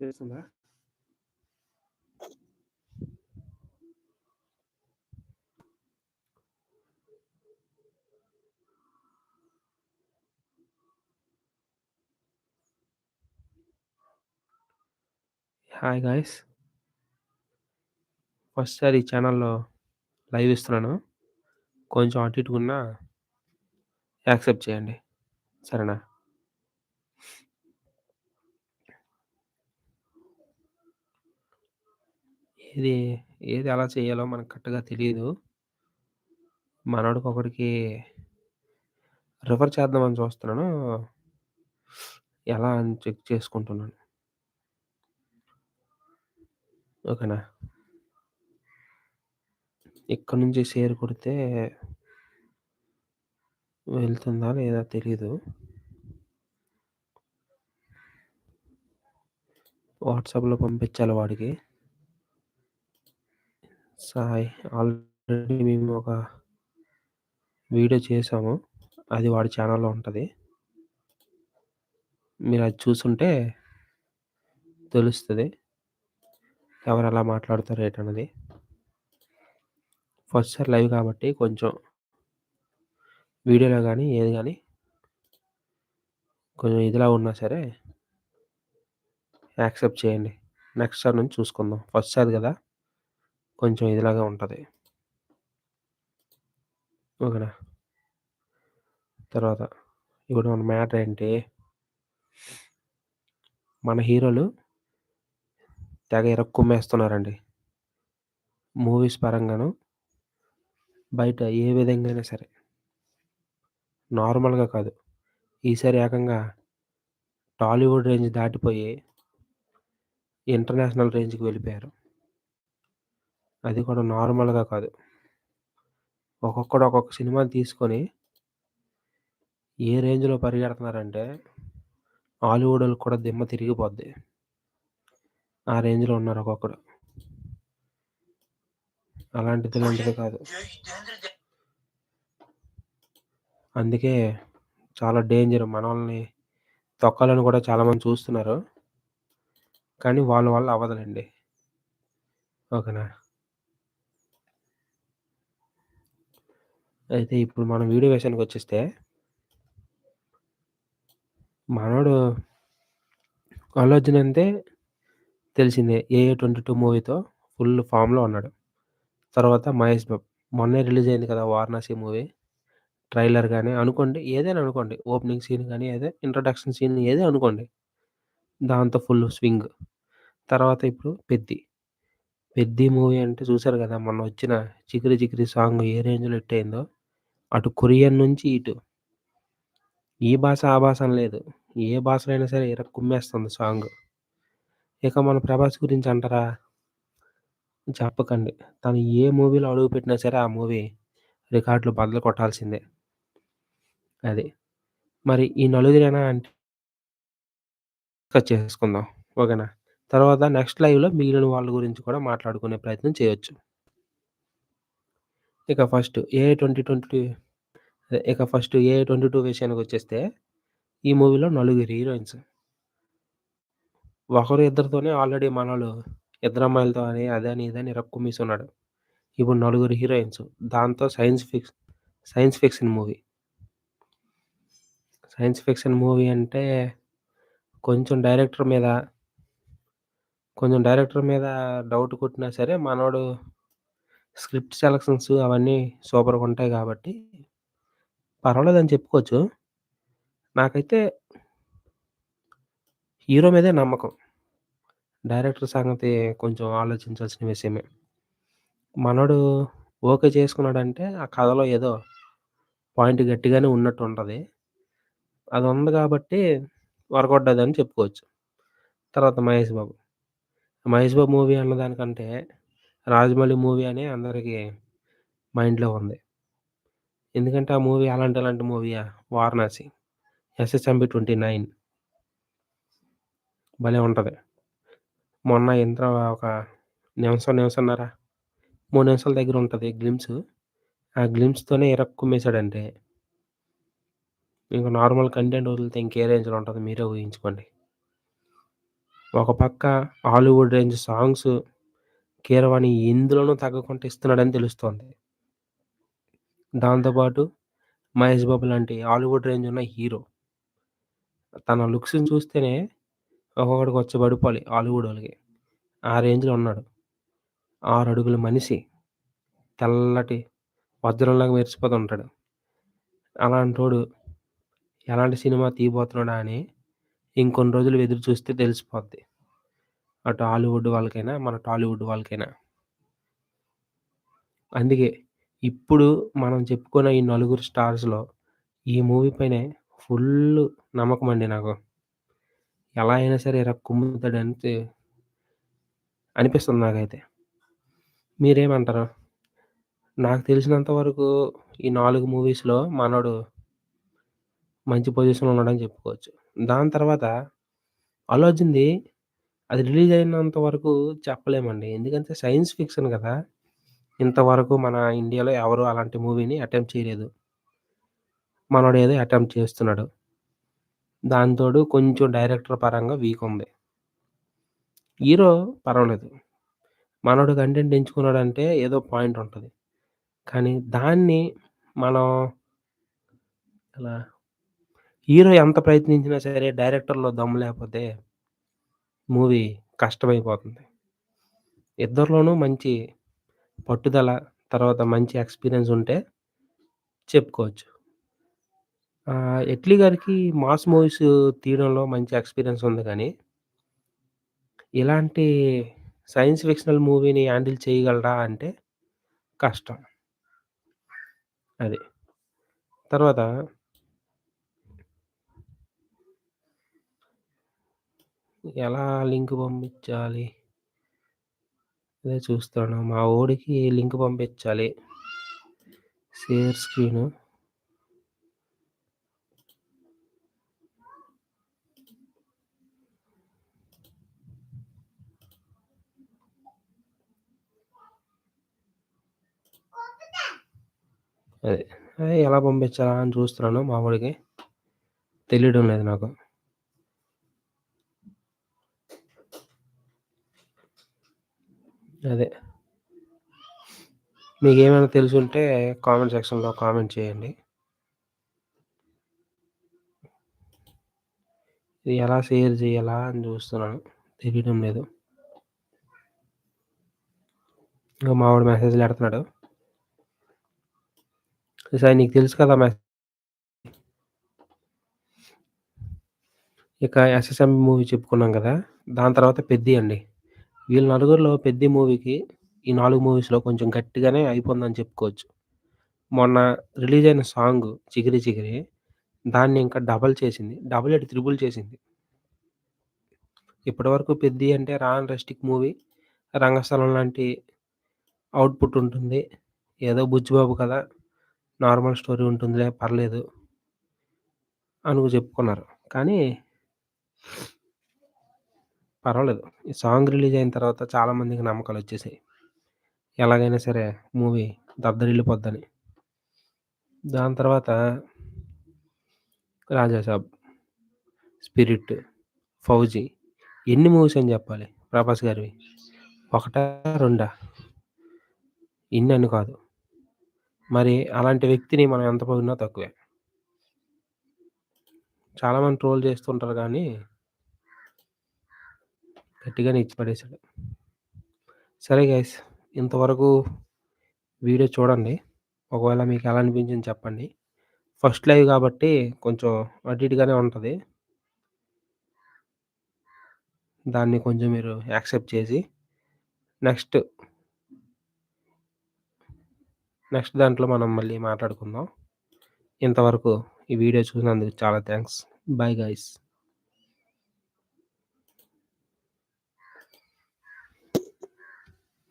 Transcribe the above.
చేస్తుందా? Hi guys first సారి ఈ ఛానల్లో లైవ్ ఇస్తున్నాను. కొంచెం అటు ఇటుకున్నా యాక్సెప్ట్ చేయండి. సరేనా? ఏది, ఏది ఎలా చేయాలో మనకు కరెక్ట్‌గా తెలీదు. మనోడికొకడికి రిఫర్ చేద్దామని చూస్తున్నాను. ఎలా అని చెక్ చేసుకుంటున్నాను. ఓకేనా? ఇక్కడి నుంచి షేర్ కొడితే వెళ్తుందా లేదా తెలీదు. వాట్సాప్‌లో పంపించాలి వాడికి. సాయి ఆల్రెడీ మేము ఒక వీడియో చేసాము. అది వాడి ఛానల్లో ఉంటుంది మీరు అది చూసుంటే ఎవరు ఎవరెలా మాట్లాడతారో ఏంటన్నది ఫస్ట్ సార్ లైవ్ కాబట్టి కొంచెం వీడియోలో కానీ ఏది కానీ కొంచెం ఇదిలా ఉన్నా సరే యాక్సెప్ట్ చేయండి. నెక్స్ట్ సార్ నుంచి చూసుకుందాం. ఫస్ట్ సార్ కదా కొంచెం ఇదిలాగా ఉంటుంది ఓకేనా? తర్వాత ఇప్పుడు మన మ్యాటర్ ఏంటి? మన హీరోలు తెగ ఇరక్కుమ్మేస్తున్నారండి. మూవీస్ పరంగాను బయట ఏ విధంగా సరే. నార్మల్‌గా కాదు. ఈసారి ఏకంగా టాలీవుడ్ రేంజ్ దాటిపోయి ఇంటర్నేషనల్ రేంజ్‌కి వెళ్ళిపోయారు. అది కూడా నార్మల్‌గా కాదు. ఒక్కొక్కడు ఒక్కొక్క సినిమాని తీసుకొని ఏ రేంజ్‌లో పరిగెడుతున్నారంటే హాలీవుడోళ్ళకి కూడా దిమ్మ తిరిగిపోద్ది. ఆ రేంజ్‌లో ఉన్నారు ఒక్కొక్కడు. అలాంటిది లాంటిది కాదు. అందుకే చాలా డేంజర్ మనల్ని తొక్కాలని కూడా చాలామంది చూస్తున్నారు. కానీ వాళ్ళ వల్ల అవ్వదులండి ఓకేనా? అయితే ఇప్పుడు మనం వీడియో విషయానికొచ్చేస్తే మనోడు అల్లు అర్జున్ అంటే తెలిసిందే. 'ఏఏ 22' మూవీతో ఫుల్ ఫామ్‌లో ఉన్నాడు. తర్వాత మహేష్ బాబు మొన్నే రిలీజ్ అయింది కదా! 'వారణాసి' మూవీ. ట్రైలర్ కానీ అనుకోండి ఏదైనా అనుకోండి. ఓపెనింగ్ సీన్ కానీ ఏదో ఇంట్రడక్షన్ సీన్ ఏదో అనుకోండి. దాంతో ఫుల్ స్వింగ్. తర్వాత ఇప్పుడు 'పెద్ది'. 'పెద్ది' మూవీ అంటే చూసారు కదా! మొన్న వచ్చిన 'చికిరి చికిరి' సాంగ్ ఏ రేంజ్‌లో ఎట్టయిందో అటు కొరియన్ నుంచి ఇటు ఈ భాష, ఆ భాష లేదు. ఏ భాషలో అయినా సరే కుమ్మేస్తుంది సాంగ్. ఇక మన 'ప్రభాస్' గురించి అంటారా? చెప్పకండి. తను ఏ మూవీలో అడుగుపెట్టినా సరే ఆ మూవీ రికార్డులు బదులు కొట్టాల్సిందే. అది. మరి ఈ నలుగురేనా అంటే డిస్కస్ చేసుకుందాం. ఓకేనా? తర్వాత నెక్స్ట్ లైవ్‌లో మిగిలిన వాళ్ళ గురించి కూడా మాట్లాడుకునే ప్రయత్నం చేయొచ్చు. ఇక ఫస్ట్ 'ఏఏ 2022' అదే ఇక ఫస్ట్ ఏఐ ట్వంటీ టూ విషయానికి వచ్చేస్తే ఈ మూవీలో నలుగురు హీరోయిన్స్. ఒకరు ఇద్దరితోనే ఆల్రెడీ మనవాడు ఇద్దరు అమ్మాయిలతో అని అదని ఇదని ఉన్నాడు ఇప్పుడు నలుగురు హీరోయిన్స్. దాంతో science fix science fiction movie. Science fiction movie అంటే కొంచెం డైరెక్టర్ మీద కొంచెం డైరెక్టర్ మీద డౌట్ కొట్టినా సరే మనోడు స్క్రిప్ట్ సెలక్షన్స్ అవన్నీ సూపర్గా ఉంటాయి కాబట్టి పర్వాలేదని చెప్పుకోవచ్చు. నాకైతే హీరో మీదే నమ్మకం. డైరెక్టర్ సంగతి కొంచెం ఆలోచించాల్సిన విషయమే. మనోడు ఓకే చేసుకున్నాడంటే ఆ కథలో ఏదో పాయింట్ గట్టిగానే ఉన్నట్టు ఉంటుంది అది ఉంది కాబట్టి వర్కౌట్ అదని చెప్పుకోవచ్చు. తర్వాత 'మహేష్ బాబు'. 'మహేష్ బాబు' మూవీ అన్నదానికంటే 'రాజమౌళి' మూవీ అనే అందరికీ మైండ్‌లో ఉంది. ఎందుకంటే ఆ మూవీ అలాంటి అలాంటి మూవీయా 'వారణాసి', 'ఎస్ఎస్ఎంబి 29' భలే ఉంటది. మొన్న ఇంద్ర ఒక నిమిషం, నిమిషంన్నర 3 నిమిషాల దగ్గర ఉంటది గ్లిమ్స్ ఆ గ్లిమ్స్తోనే ఇరక్కుమ్మేసాడంటే ఇంక నార్మల్ కంటెంట్ వదిలితే ఇంకే రేంజ్‌లో ఉంటదో మీరే ఊహించుకోండి. ఒక పక్క హాలీవుడ్ రేంజ్ సాంగ్స్, కీరవాణి ఎందులోనూ తగ్గకుండా ఇస్తున్నాడని తెలుస్తోంది. దాంతోపాటు 'మహేష్ బాబు' లాంటి హాలీవుడ్ రేంజ్ ఉన్న హీరో. తన లుక్స్‌ని చూస్తేనే ఒక్కొక్కడికి వచ్చి పడిపోవాలి హాలీవుడోళ్ళకి. ఆ రేంజ్‌లో ఉన్నాడు. ఆరు అడుగుల మనిషి. తెల్లటి వజ్రంలాగా మెరిసిపోతుంటాడు. అలాంటోడు ఎలాంటి సినిమా తీయబోతున్నాడా అని ఇంకొన్ని రోజులు ఎదురు చూస్తే తెలిసిపోద్ది. అటు హాలీవుడ్ వాళ్ళకైనా, మన టాలీవుడ్ వాళ్ళకైనా. అందుకే ఇప్పుడు మనం చెప్పుకున్న ఈ నలుగురు స్టార్స్‌లో ఈ మూవీ పైనే నమ్మకం అండి నాకు. ఎలా అయినా సరే ఇలా కుమ్ముతాడు అని అనిపిస్తుంది నాకైతే. మీరేమంటారు? నాకు తెలిసినంత వరకు ఈ నాలుగు మూవీస్‌లో మనోడు మంచి పొజిషన్‌లో ఉన్నాడని చెప్పుకోవచ్చు. దాని తర్వాత అలోచింది అది రిలీజ్ అయినంత వరకు చెప్పలేమండి. ఎందుకంటే సైన్స్ ఫిక్షన్ గదా! ఇంతవరకు మన ఇండియాలో ఎవరు అలాంటి మూవీని అటెంప్ట్ చేయలేదు. మనోడేదో అటెంప్ట్ చేస్తున్నాడు. దానికి తోడు కొంచెం డైరెక్టర్ పరంగా వీక్ ఉంది. హీరో పర్వాలేదు. మనోడు కంటెంట్ ఎంచుకున్నాడంటే ఏదో పాయింట్ ఉంటది. కానీ దాన్ని మనం ఎలా హీరో ఎంత ప్రయత్నించినా సరే డైరెక్టర్‌లో దమ్ము లేకపోతే మూవీ కష్టమైపోతుంది. ఇద్దరిలోనూ మంచి పట్టుదల, తర్వాత మంచి ఎక్స్‌పీరియన్స్ ఉంటే చెప్పుకోవచ్చు. ఆహ్, 'ఎట్లీ' గారికి మాస్ మూవీస్ తీయడంలో మంచి ఎక్స్‌పీరియన్స్ ఉంది గానీ ఇలాంటి సైన్స్ ఫిక్షనల్ మూవీని హ్యాండిల్ చేయగలరా అంటే కష్టం. అది. తర్వాత ఎలా లింక్ పంపించాలి? అదే చూస్తాను. మా ఓడికి లింక్ పంపించాలి. Share screen. అదే. అదే ఎలా పంపించాలా అని చూస్తున్నాను మా వాడికి తెలియడం లేదు నాకు. అదే. మీకేమైనా తెలుసుంటే కామెంట్ సెక్షన్‌లో కామెంట్ చేయండి. ఇది ఎలా షేర్ చేయాలా అని చూస్తున్నాను. తెలియడం లేదు. ఇగో మా మెసేజ్‌లు ఎడతన్నాడు. సాయి నీకు తెలుసు కదా! మె ఇక 'ఎస్ఎస్ఎంబి' మూవీ చెప్పుకున్నాం కదా దాని తర్వాత 'పెద్ది' అండి. వీళ్ళ నలుగురిలో పెద్ద మూవీకి ఈ నాలుగు మూవీస్‌లో కొంచెం గట్టిగానే అయిపోయిందని చెప్పుకోవచ్చు. మొన్న రిలీజ్ అయిన సాంగ్ చిగిరి చిగిరి దాన్ని ఇంకా డబల్ చేసింది. డబుల్ ఏటి త్రిబుల్ చేసింది. ఇప్పటివరకు 'పెద్ది' అంటే రాన్ రెస్టిక్ మూవీ, 'రంగస్థలం' లాంటి అవుట్‌పుట్ ఉంటుంది. ఏదో బుజ్జిబాబు కదా! నార్మల్ స్టోరీ ఉంటుందిలే పర్లేదు. అనుకు చెప్పుకున్నారు. కానీ పర్వాలేదు. ఈ సాంగ్ రిలీజ్ అయిన తర్వాత చాలా మందికి నమ్మకాలొచ్చేసాయి. ఎలాగైనా సరే మూవీ దద్దరిల్లిపోద్దని. దాని తర్వాత 'రాజాసాబ్', 'స్పిరిట్', 'ఫౌజీ' ఎన్ని మూవీస్ అని చెప్పాలి 'ప్రభాస్' గారివి. ఒకటా? రెండా? ఇన్నని కాదు. మరి అలాంటి వ్యక్తిని మనం ఎంత పొగిడినా తక్కువే. చాలామంది ట్రోల్ చేస్తుంటారు గానీ గట్టిగానే ఇచ్చి పడేశాడు సరే గైస్ ఇంతవరకు వీడియో చూడండి. ఒకవేళ మీకు ఎలా అనిపించింది చెప్పండి. ఫస్ట్ లైవ్ కాబట్టి కొంచెం అటు ఉంటుంది దాన్ని కొంచెం మీరు యాక్సెప్ట్ చేసి నెక్స్ట్ నెక్స్ట్ దాంట్లో మనం మళ్ళీ మాట్లాడుకుందాం. ఇంతవరకు ఈ వీడియో చూసినందుకు చాలా థ్యాంక్స్ బాయ్ గైస్.